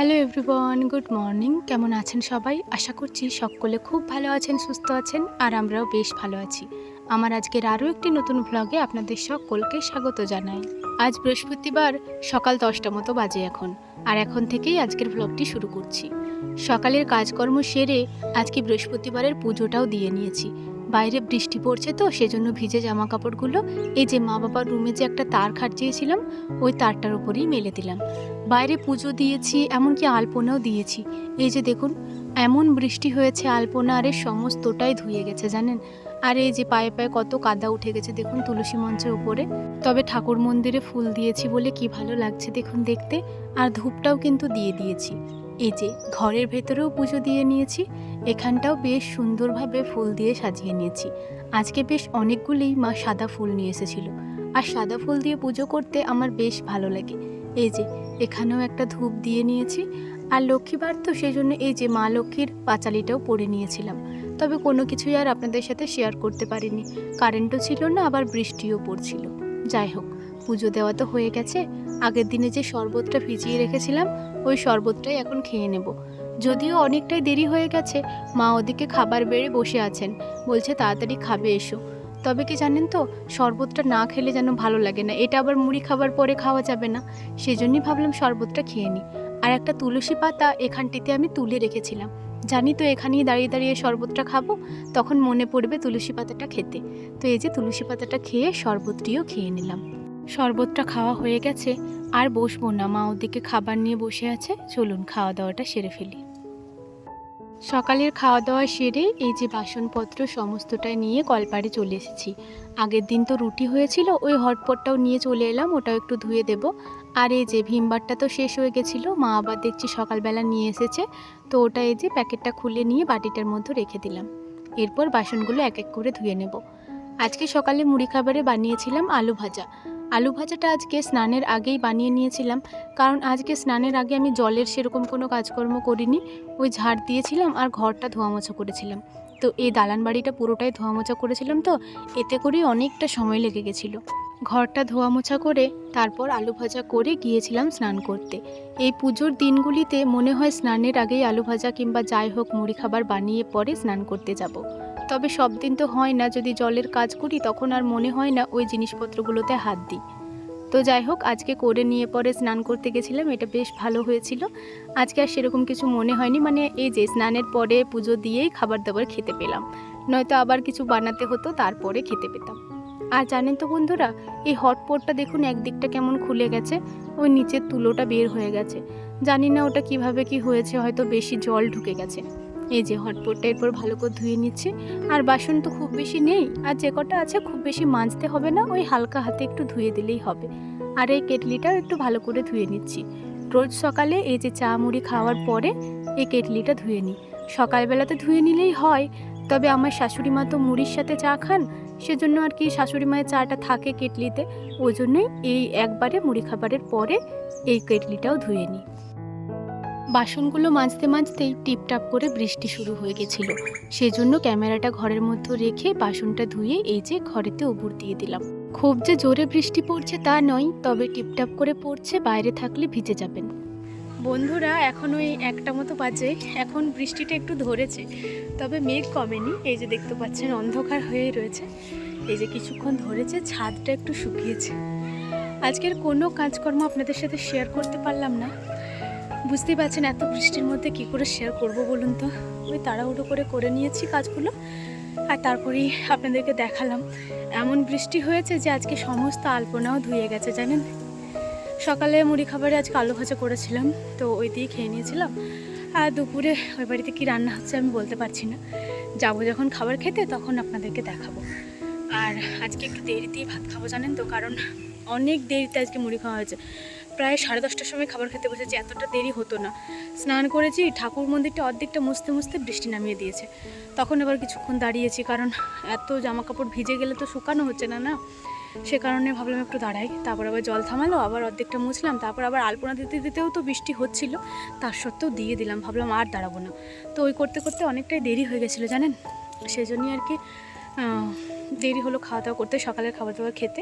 Hello everyone, good morning. কেমন আছেন সবাই? আশা করছি সকলে খুব ভালো আছেন, সুস্থ আছেন, আর আমরাও বেশ ভালো আছি। আমার আজকের আরও একটি নতুন ভ্লগে আপনাদের সকলকে স্বাগত জানাই। আজ বৃহস্পতিবার, সকাল দশটা মতো বাজে এখন, আর এখন থেকেই আজকের ভ্লগটি শুরু করছি। সকালের কাজকর্ম সেরে আজকে বৃহস্পতিবারের পুজোটাও দিয়ে নিয়েছি। বাইরে বৃষ্টি পড়ছে তো, সেজন্য ভিজে জামা কাপড়গুলো এই যে মা বাবার রুমে যে একটা তার খাটিয়েছিলাম, ওই তারটার উপরেই মেলে দিলাম। বাইরে পুজো দিয়েছি, এমনকি আলপনাও দিয়েছি। এই যে দেখুন, এমন বৃষ্টি হয়েছে আলপনা আরে সমস্তটাই ধুয়ে গেছে, জানেন? আর এই যে পায়ে পায়ে কত কাদা উঠে গেছে, দেখুন তুলসী মঞ্চের উপরে। তবে ঠাকুর মন্দিরে ফুল দিয়েছি বলে কি ভালো লাগছে দেখুন দেখতে, আর ধূপটাও কিন্তু দিয়ে দিয়েছি। এই যে ঘরের ভেতরেও পুজো দিয়ে নিয়েছি, এখানটাও বেশ সুন্দরভাবে ফুল দিয়ে সাজিয়ে নিয়েছি। আজকে বেশ অনেকগুলোই মা সাদা ফুল নিয়ে এসেছিল। আর সাদা ফুল দিয়ে পুজো করতে আমার বেশ ভালো লাগে। এই যে এখানেও একটা ধূপ দিয়ে নিয়েছি আর লক্ষ্মীবার তো সেই জন্য এই যে মা লক্ষ্মীর পাঁচালিটাও পরে নিয়েছিলাম। তবে কোনো কিছুই আর আপনাদের সাথে শেয়ার করতে পারিনি। কারেন্টও ছিল না, আবার বৃষ্টিও পড়ছিল। যাই হোক, পুজো দেওয়া তো হয়ে গেছে। আগের দিনে যে শরবতটা ভিজিয়ে রেখেছিলাম, ওই শরবতটাই এখন খেয়ে নেব। যদিও অনেকটাই দেরি হয়ে গেছে, মা ওদিকে খাবার বেড়ে বসে আছেন। বলছে তাড়াতাড়ি খাবে এসো। তবে কি জানেন তো, শরবতটা না খেলে যেন ভালো লাগে না। এটা আবার মুড়ি খাবার পরে খাওয়া যাবে না। সেজন্যই ভাবলাম শরবতটা খেয়ে নিই। আর একটা তুলসী পাতা এখানটিতে আমি তুলে রেখেছিলাম। জানি তো এখানেই দাঁড়িয়ে দাঁড়িয়ে শরবতটা খাব, তখন মনে পড়বে তুলসী পাতাটা খেতে। তো এই যে তুলসী পাতাটা খেয়ে শরবতটিও খেয়ে নিলাম। শরবতটা খাওয়া হয়ে গেছে, আর বসবো না। মা ওদিকে খাবার নিয়ে বসে আছে। চলুন খাওয়া দাওয়াটা সেরে ফেলি। সকালের খাওয়া দাওয়া সেরে এই যে বাসনপত্র সমস্তটাই নিয়ে কলপাড়ে চলে এসেছি। আগের দিন তো রুটি হয়েছিল, ওই হটপটটাও নিয়ে চলে এলাম, ওটাও একটু ধুয়ে দেব। আর এই যে ভীমবারটা তো শেষ হয়ে গেছিল, মা আবার দেখছি সকালবেলা নিয়ে এসেছে, তো ওটা এই যে প্যাকেটটা খুলে নিয়ে বাটিটার মধ্যে রেখে দিলাম। এরপর বাসনগুলো এক এক করে ধুয়ে নেব। আজকে সকালে মুড়ি খাবারে বানিয়েছিলাম আলু ভাজা। আলু ভাজাটা আজকে স্নানের আগেই বানিয়ে নিয়েছিলাম। কারণ আজকে স্নানের আগে আমি জলের সেরকম কোনো কাজকর্ম করিনি। ওই ঝাড় দিয়েছিলাম আর ঘরটা ধোয়া মোছা করেছিলাম। তো এই দালান বাড়িটা পুরোটাই ধোয়া মোছা করেছিলাম তো, এতে করেই অনেকটা সময় লেগে গেছিল। ঘরটা ধোয়া মোছা করে তারপর আলু ভাজা করে গিয়েছিলাম স্নান করতে। এই পুজোর দিনগুলিতে মনে হয় স্নানের আগেই আলু ভাজা কিংবা যাই হোক মুড়ি খাবার বানিয়ে পরে স্নান করতে যাব। তবে সব দিন তো হয় না, যদি জলের কাজ করি তখন আর মনে হয় না ওই জিনিসপত্রগুলোতে হাত দিই। তো যাই হোক, আজকে করে নিয়ে পরে স্নান করতে গেছিলাম, এটা বেশ ভালো হয়েছিল। আজকে আর সেরকম কিছু মনে হয়নি মানে এই যে স্নানের পরে পুজো দিয়েই খাবার দাবার খেতে পেলাম। নয়তো আবার কিছু বানাতে হতো, তারপরে খেতে পেতাম। আর জানেন তো বন্ধুরা, এই হটপটটা দেখুন একদিকটা কেমন খুলে গেছে, ওই নিচের তুলোটা বের হয়ে গেছে। জানি না ওটা কীভাবে কি হয়েছে, হয়তো বেশি জল ঢুকে গেছে। এই যে হটপটটা এরপর ভালো করে ধুয়ে নিচ্ছি। আর বাসন তো খুব বেশি নেই, আর যে কটা আছে খুব বেশি মাজতে হবে না, ওই হালকা হাতে একটু ধুয়ে দিলেই হবে। আর এই কেটলিটাও একটু ভালো করে ধুয়ে নিচ্ছি। রোজ সকালে এই যে চা মুড়ি খাওয়ার পরে এই কেটলিটা ধুয়ে নিই। সকালবেলাতে ধুয়ে নিলেই হয়, তবে আমার শাশুড়ি মা তো মুড়ির সাথে চা খান, সেজন্য আর কি শাশুড়ি মায়ের চাটা থাকে কেটলিতে, ওই জন্যই এই একবারে মুড়ি খাবারের পরে এই কেটলিটাও ধুয়ে নিই। বাসনগুলো মাজতে মাজতেই টিপটাপ করে বৃষ্টি শুরু হয়ে গেছিল। সেজন্য ক্যামেরাটা ঘরের মধ্যে রেখে বাসনটা ধুয়ে এই যে ঘরেতে উপর দিয়ে দিলাম। খুব যে জোরে বৃষ্টি পড়ছে তা নয়, তবে টিপটাপ করে পড়ছে, বাইরে থাকলে ভিজে যাবেন। বন্ধুরা, এখন ওই একটা মতো বাজে, এখন বৃষ্টিটা একটু ধরেছে, তবে মেঘ কমেনি, এই যে দেখতে পাচ্ছেন অন্ধকার হয়ে রয়েছে, এই যে কিছুক্ষণ ধরেছে, ছাদটা একটু শুকিয়েছে। আজকের কোনো কাজকর্ম আপনাদের সাথে শেয়ার করতে পারলাম না। বুঝতেই পারছেন এত বৃষ্টির মধ্যে কি করে শেয়ার করব বলুন তো? ওই তাড়াহুড়ো করে করে নিয়েছি কাজগুলো। আর তারপরেই আপনাদেরকে দেখালাম, এমন বৃষ্টি হয়েছে যে আজকে সমস্ত আলপনাও ধুয়ে গেছে, জানেন? সকালে মুড়ি খাবারে আজকে আলু ভাজা করেছিলাম, তো ওই দিয়ে খেয়ে নিয়েছিলাম। আর দুপুরে ওই বাড়িতে কী রান্না হচ্ছে আমি বলতে পারছি না। যাব যখন খাবার খেতে তখন আপনাদেরকে দেখাবো। আর আজকে একটু দেরিতেই ভাত খাব, জানেন তো? কারণ অনেক দেরিতে আজকে মুড়ি খাওয়া হয়েছে। প্রায় সাড়ে দশটার সময় খাবার খেতে বসেছি, এতটা দেরি হতো না। স্নান করেছি, ঠাকুর মন্দিরটা অর্ধেকটা মুছতে মুছতে বৃষ্টি নামিয়ে দিয়েছে। তখন আবার কিছুক্ষণ দাঁড়িয়েছি, কারণ এত জামা কাপড় ভিজে গেলে তো শুকানো হচ্ছে না না? সে কারণে ভাবলাম একটু দাঁড়াই, তারপর আবার জল থামালো, আবার অর্ধেকটা মুছলাম, তারপর আবার আলপনা দিতে দিতেও তো বৃষ্টি হচ্ছিল, তার সত্ত্বেও দিয়ে দিলাম, ভাবলাম আর দাঁড়াবো না। তো ওই করতে করতে অনেকটাই দেরি হয়ে গেছিল, জানেন? সেই জন্যই আর কি দেরি হলো খাওয়া দাওয়া করতে, সকালের খাবার দাবার খেতে।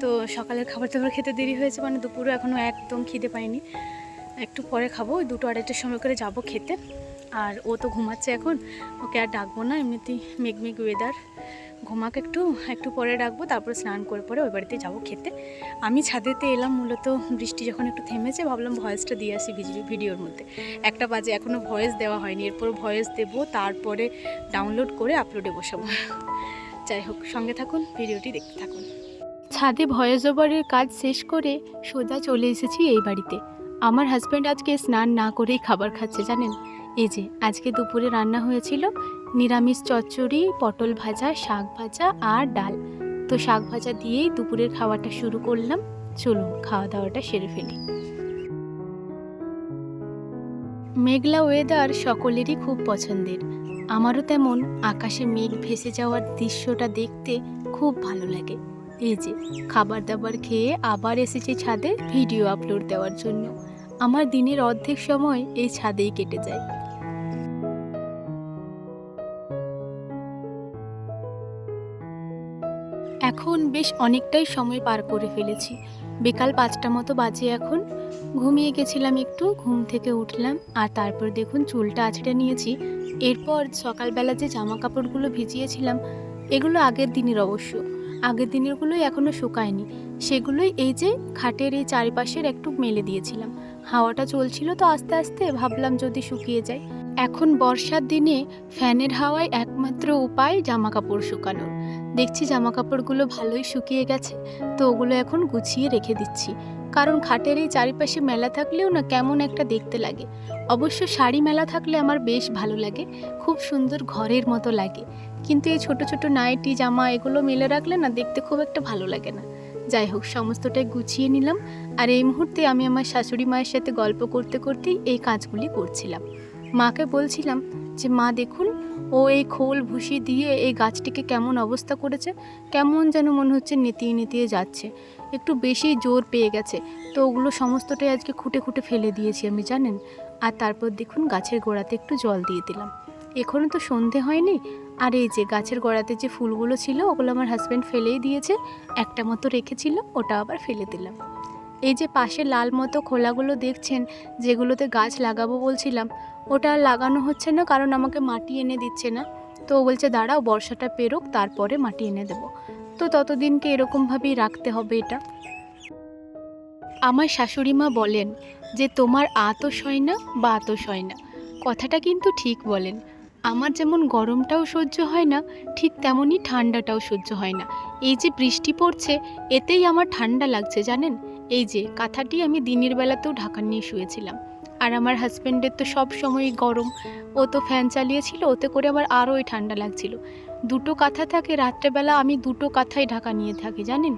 তো সকালের খাবার দাবার খেতে দেরি হয়েছে মানে দুপুরে এখনও একদম খিদে পাইনি। একটু পরে খাব, ওই দুটো আড়াইটার সময় করে যাব খেতে। আর ও তো ঘুমাচ্ছে এখন, ওকে আর ডাকবো না, এমনিতেই মেঘমেঘ ওয়েদার ঘুমাক একটু একটু পরে ডাকবো, তারপর স্নান করে পরে ওই বাড়িতে যাব খেতে। আমি ছাদেতে এলাম, মূলত বৃষ্টি যখন একটু থেমেছে, ভাবলাম ভয়েসটা দিয়ে আসি ভিডিও ভিডিওর মধ্যে। একটা বাজে এখনও ভয়েস দেওয়া হয়নি, এরপর ভয়েস দেবো, তারপরে ডাউনলোড করে আপলোডে বসাবো। যাই হোক, সঙ্গে থাকুন, ভিডিওটি দেখতে থাকুন। ছাদে ভয়েস কাজ শেষ করে সোজা চলে এসেছি এই বাড়িতে। আমার হাজব্যান্ড আজকে স্নান না করেই খাবার খাচ্ছে, জানেন? এই যে, আজকে দুপুরে রান্না হয়েছিল নিরামিষ চচ্চড়ি, পটল ভাজা, শাক ভাজা আর ডাল। তো শাক ভাজা দিয়েই দুপুরের খাওয়াটা শুরু করলাম। চলুন খাওয়া দাওয়াটা সেরে ফেলি। মেঘলা ওয়েদার সকলেরই খুব পছন্দের। আমারও তেমন আকাশে মেঘ ভেসে যাওয়ার দৃশ্যটা দেখতে খুব ভালো লাগে। এই যে খাবার দাবার খেয়ে আবার এসেছি ছাদে ভিডিও আপলোড দেওয়ার জন্য। আমার দিনের অর্ধেক সময় এই ছাদেই কেটে যায়। এখন বেশ অনেকটাই সময় পার করে ফেলেছি। বিকাল পাঁচটা মতো বাজে এখন। ঘুমিয়ে গেছিলাম একটু, ঘুম থেকে উঠলাম আর তারপর দেখুন চুলটা আছড়ে নিয়েছি। এরপর সকালবেলা যে জামা কাপড়গুলো ভিজিয়েছিলাম, এগুলো আগের দিনের অবশ্য। আগের দিনেরগুলোই এখনও শুকায়নি। সেগুলোই এই যে খাটের এই চারিপাশের একটু মেলে দিয়েছিলাম। হাওয়াটা চলছিল তো আস্তে আস্তে, ভাবলাম যদি শুকিয়ে যায়। এখন বর্ষার দিনে ফ্যানের হাওয়ায় একমাত্র উপায় জামা কাপড় শুকানোর। দেখছি জামা কাপড়গুলো ভালোই শুকিয়ে গেছে, তো ওগুলো এখন গুছিয়ে রেখে দিচ্ছি। কারণ খাটের এই চারিপাশে মেলা থাকলেও না কেমন একটা দেখতে লাগে। অবশ্য শাড়ি মেলা থাকলে আমার বেশ ভালো লাগে, খুব সুন্দর ঘরের মতো লাগে। কিন্তু এই ছোট ছোট নাইটি, জামা এগুলো মেলে রাখলে না দেখতে খুব একটা ভালো লাগে না। যাই হোক সমস্তটাই গুছিয়ে নিলাম আর এই মুহূর্তে আমি আমার শাশুড়ি মায়ের সাথে গল্প করতে করতেই এই কাজগুলি করছিলাম। মাকে বলছিলাম যে, মা, দেখুন, ও এই খোল ভুসি দিয়ে এই গাছটিকে কেমন অবস্থা করেছে, কেমন যেন মনে হচ্ছে নেতিয়ে নেতিয়ে যাচ্ছে। একটু বেশি জোর পেয়ে গেছে, তো ওগুলো সমস্তটাই আজকে খুঁটে খুঁটে ফেলে দিয়েছি আমি, জানেন? আর তারপর দেখুন, গাছের গোড়াতে একটু জল দিয়ে দিলাম। এখনও তো সন্ধে হয়নি আর এই যে গাছের গোড়াতে যে ফুলগুলো ছিল, ওগুলো আমার হাজব্যান্ড ফেলেই দিয়েছে। একটা মতো রেখেছিল, ওটা আবার ফেলে দিলাম। এই যে পাশে লাল মতো খোলাগুলো দেখছেন, যেগুলোতে গাছ লাগাবো বলছিলাম, ওটা লাগানো হচ্ছে না, কারণ আমাকে মাটি এনে দিচ্ছে না। তো ও বলছে, দাঁড়াও, বর্ষাটা পেরোক, তারপরে মাটি এনে দেবো। তো ততদিনকে এরকমভাবেই রাখতে হবে এটা। আমার শাশুড়ি মা বলেন যে, তোমার আতস হয় না বা আতস হয় না কথাটা কিন্তু ঠিক বলেন। আমার যেমন গরমটাও সহ্য হয় না, ঠিক তেমনই ঠান্ডাটাও সহ্য হয় না। এই যে বৃষ্টি পড়ছে, এতেই আমার ঠান্ডা লাগছে, জানেন? এই যে কাঁথাটি আমি দিনের বেলাতেও ঢাকা নিয়ে শুয়েছিলাম। আর আমার হাজব্যান্ডের তো সব সময় গরম, ও তো ফ্যান চালিয়েছিল, ওতে করে আবার আরোই ঠান্ডা লাগছিল। দুটো কাঁথা থাকে, রাত্রেবেলা আমি দুটো কাঁথাই ঢাকা নিয়ে থাকি, জানেন?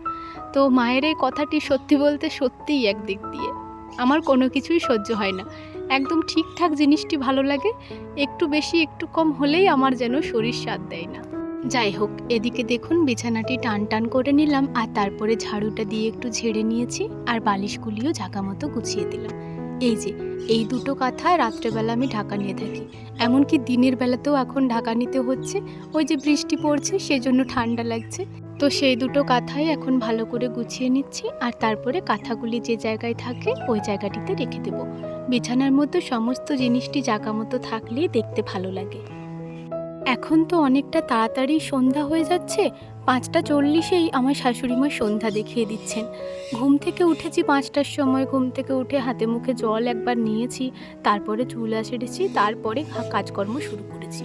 তো মায়ের এই কথাটি সত্যি বলতে সত্যিই একদিক দিয়ে। আমার কোনো কিছুই সহ্য হয় না। একদম ঠিকঠাক জিনিসটি ভালো লাগে, একটু বেশি, একটু কম হলেই আমার যেন শরীর স্বাদ দেয় না। যাই হোক, এদিকে দেখুন বিছানাটি টান টান করে নিলাম, আর তারপরে ঝাড়ুটা দিয়ে একটু ঝেড়ে নিয়েছি, আর বালিশগুলিও ঝাঁকা মতো গুছিয়ে দিলাম। এই যে, এই দুটো কাঁথা রাত্রেবেলা আমি ঢাকা নিয়ে থাকি। এমনকি দিনের বেলাতেও এখন ঢাকা নিতে হচ্ছে, ওই যে বৃষ্টি পড়ছে, সেজন্য ঠান্ডা লাগছে। তো সেই দুটো কাঁথাই এখন ভালো করে গুছিয়ে নিচ্ছি আর তারপরে কাঁথাগুলি যে জায়গায় থাকে ওই জায়গাটিতে রেখে দেব। বিছানার মধ্যে সমস্ত জিনিসটি জায়গা মতো থাকলেই দেখতে ভালো লাগে। এখন তো অনেকটা তাড়াতাড়ি সন্ধ্যা হয়ে যাচ্ছে, পাঁচটা চল্লিশেই আমার শাশুড়ি মা সন্ধ্যা দেখিয়ে দিচ্ছেন। ঘুম থেকে উঠেছি পাঁচটার সময়, ঘুম থেকে উঠে হাতে মুখে জল একবার নিয়েছি, তারপরে চুল আছেড়েছি তারপরে কাজকর্ম শুরু করেছি।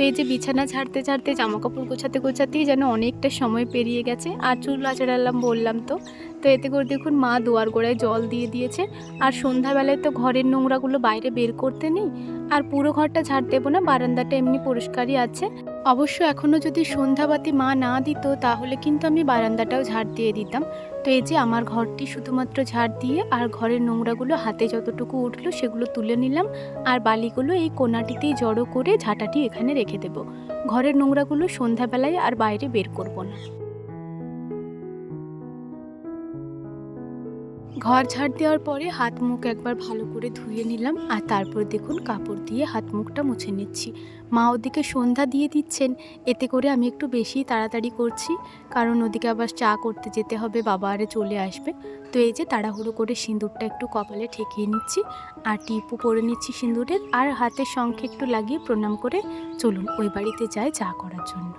তো এই যে বিছানা ঝাড়তে ঝাড়তে জামা কাপড় গোছাতে গোছাতেই যেন অনেকটা সময় পেরিয়ে গেছে। আর চুল আছড়ালাম বললাম তো। তো এতে করে দেখুন মা দুয়ার গোড়ায় জল দিয়ে দিয়েছে। আর সন্ধ্যাবেলায় তো ঘরের নোংরাগুলো বাইরে বের করতে নেই। আর পুরো ঘরটা ঝাড় দেবো না, বারান্দাটা এমনি পরিষ্কারই আছে। অবশ্য এখনও যদি সন্ধ্যাবাতি মা না দিত, তাহলে কিন্তু আমি বারান্দাটাও ঝাড় দিয়ে দিতাম। তো এই যে আমার ঘরটি শুধুমাত্র ঝাড় দিয়ে আর ঘরের নোংরাগুলো হাতে যতটুকু উঠল সেগুলো তুলে নিলাম আর বালিগুলো এই কোনাটিতেই জড়ো করে ঝাঁটাটি এখানে রেখে দেব। ঘরের নোংরাগুলো সন্ধ্যাবেলায় আর বাইরে বের করব না। ঘর ঝাড় দেওয়ার পরে হাত মুখ একবার ভালো করে ধুয়ে নিলাম আর তারপর দেখুন কাপড় দিয়ে হাত মুখটা মুছে নিচ্ছি। মা ওদিকে সন্ধ্যা দিয়ে দিচ্ছেন, এতে করে আমি একটু বেশি তাড়াতাড়ি করছি, কারণ ওদিকে আবার চা করতে যেতে হবে, বাবা আরে চলে আসবে। তো এই যে তাড়াহুড়ো করে সিঁদুরটা একটু কপালে ঠেকিয়ে নিচ্ছি আর টিপও পরে নিচ্ছি সিঁদুরের আর হাতের শঙ্খে একটু লাগিয়ে প্রণাম করে চলুন ওই বাড়িতে যাই চা করার জন্য।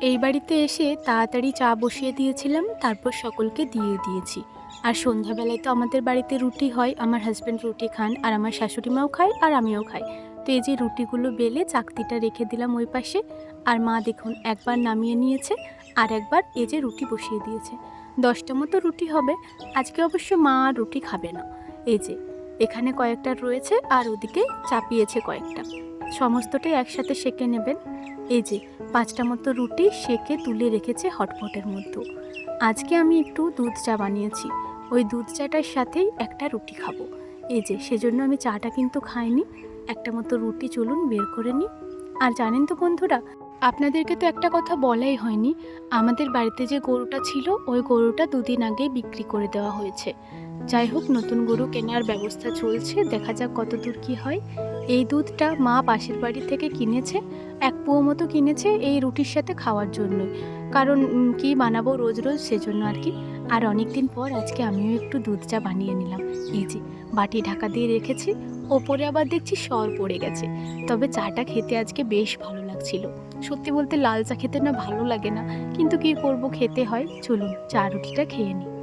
এই বাড়িতে এসে তাড়াতাড়ি চা বসিয়ে দিয়েছিলাম, তারপর সকলকে দিয়ে দিয়েছি। আর সন্ধ্যাবেলায় তো আমাদের বাড়িতে রুটি হয়, আমার হাজব্যান্ড রুটি খান, আর আমার শাশুড়ি মাও খায়, আর আমিও খাই। তো এই যে রুটিগুলো বেলে চাকতিটা রেখে দিলাম ওই পাশে, আর মা দেখুন একবার নামিয়ে নিয়েছে, আর একবার এই যে রুটি বসিয়ে দিয়েছে। দশটা মতো রুটি হবে, আজকে অবশ্য মা আর রুটি খাবে না। এই যে, এখানে কয়েকটা রয়েছে, আর ওদিকে চাপিয়েছে কয়েকটা। সমস্তটাই একসাথে সেঁকে নেবেন। এই যে, পাঁচটা মতো রুটি সেকে তুলে রেখেছে হটপটের মধ্যে। আজকে আমি একটু দুধ চা বানিয়েছি। ওই দুধ চাটার সাথেই একটা রুটি খাব। এই যে, সেজন্য আমি চাটা কিন্তু খাইনি। একটা মতো রুটি চলুন বের করে নিই। আর জানেন তো বন্ধুরা, আপনাদেরকে তো একটা কথা বলাই হয়নি। আমাদের বাড়িতে যে গরুটা ছিল, ওই গরুটা দুদিন আগেই বিক্রি করে দেওয়া হয়েছে। যাই হোক নতুন গরু কেনার ব্যবস্থা চলছে। দেখা যাক কত দূর কী হয়। এই দুধটা মা পাশের বাড়ি থেকে কিনেছে, এক পুয়ো মতো কিনেছে এই রুটির সাথে খাওয়ার জন্যই। কারণ কি বানাবো রোজ রোজ সেজন্য আর কি। আর অনেক দিন পর আজকে আমিও একটু দুধ চা বানিয়ে নিলাম। এই যে, বাটি ঢাকা দিয়ে রেখেছি, ওপরে আবার দেখছি সর পড়ে গেছে। তবে চাটা খেতে আজকে বেশ ভালো লাগছিল। সত্যি বলতে লাল চা খেতে না ভালো লাগে না। কিন্তু কি করব খেতে হয়? চলুন চা রুটিটা খেয়ে নিই।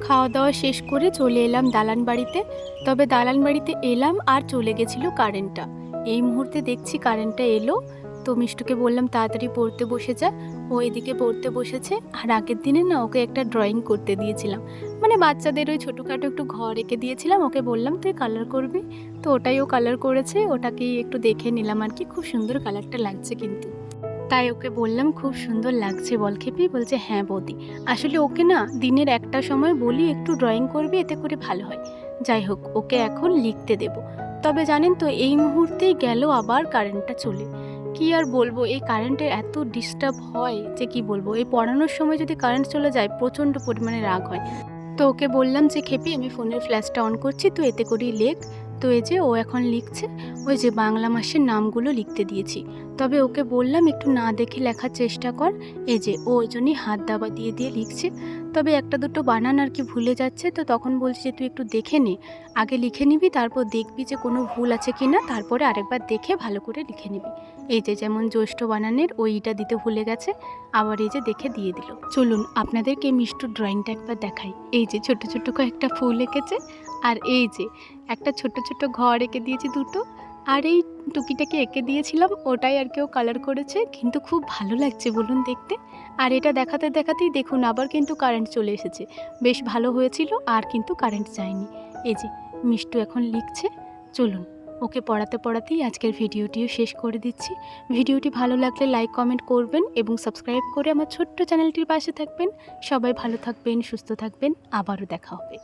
খাওয়া দাওয়া শেষ করে চলে এলাম দালান বাড়িতে। তবে দালান বাড়িতে এলাম আর চলে গেছিল কারেন্টটা। এই মুহূর্তে দেখছি কারেন্টটা এলো। তো মিষ্টুকে বললাম, তাড়াতাড়ি পড়তে বসে যা। ও এদিকে পড়তে বসেছে। আর আগের দিনে না ওকে একটা ড্রয়িং করতে দিয়েছিলাম। মানে বাচ্চাদের ওই ছোটোখাটো একটু ঘর এঁকে দিয়েছিলাম। ওকে বললাম, তুই কালার করবি? তো ওটাই ও কালার করেছে। ওটাকেই একটু দেখে নিলাম আর কি। খুব সুন্দর কালারটা লাগছে কিন্তু। তাই ওকে বললাম, খুব সুন্দর লাগছে, বল খেপি? বলছে হ্যাঁ বৌদি। আসলে ওকে না দিনের একটা সময় বলি, একটু ড্রয়িং করবি, এতে করে ভালো হয়। যাই হোক, ওকে এখন লিখতে দেব। তবে জানেন তো, এই মুহূর্তেই গেল আবার কারেন্টটা চলে। কি আর বলব, এই কারেন্টের এত ডিস্টার্ব হয় যে কি বলব? এই পড়ানোর সময় যদি কারেন্ট চলে যায়, প্রচণ্ড পরিমাণে রাগ হয়। তো ওকে বললাম যে, খেপি, আমি ফোনের ফ্ল্যাশটা অন করছি তো এতে করেই লেখ। তো এই যে ও এখন লিখছে, ওই যে বাংলা মাসের নামগুলো লিখতে দিয়েছি। তবে ওকে বললাম একটু না দেখে লেখার চেষ্টা কর। এই যে ও ওই জন্যই হাত দাবা দিয়ে দিয়ে লিখছে। তবে একটা দুটো বানান আর কি ভুলে যাচ্ছে, তো তখন বলছি যে তুই একটু দেখে নে। আগে লিখে নিবি, তারপর দেখবি যে কোনো ভুল আছে কি না তারপরে আরেকবার দেখে ভালো করে লিখে নিবি। এই যে যেমন জ্যৈষ্ঠ বানানের, ওইটা দিতে ভুলে গেছে, আবার এই যে দেখে দিয়ে দিল। চলুন, আপনাদেরকে মিষ্টুর ড্রয়িংটা একবার দেখাই। এই যে ছোট ছোট কয়েকটা ফুল এঁকেছে আর এই যে, একটা ছোট ছোট ঘর এঁকে দিয়েছি দুটো, আর এই টুকিটাকে এঁকে দিয়েছিলাম, ওটাই আর কেউ কালার করেছে, কিন্তু খুব ভালো লাগছে বলুন দেখতে। আর এটা দেখাতে দেখাতেই দেখুন আবার কিন্তু কারেন্ট চলে এসেছে। বেশ ভালো হয়েছিল, আর কিন্তু কারেন্ট যায়নি। এই যে, মিষ্টু এখন লিখছে, চলুন, ওকে পড়াতে পড়াতেই আজকের ভিডিওটিও শেষ করে দিচ্ছি। ভিডিওটি ভালো লাগলে লাইক কমেন্ট করবেন এবং সাবস্ক্রাইব করে আমার ছোট্ট চ্যানেলটির পাশে থাকবেন। সবাই ভালো থাকবেন, সুস্থ থাকবেন, আবারও দেখা হবে।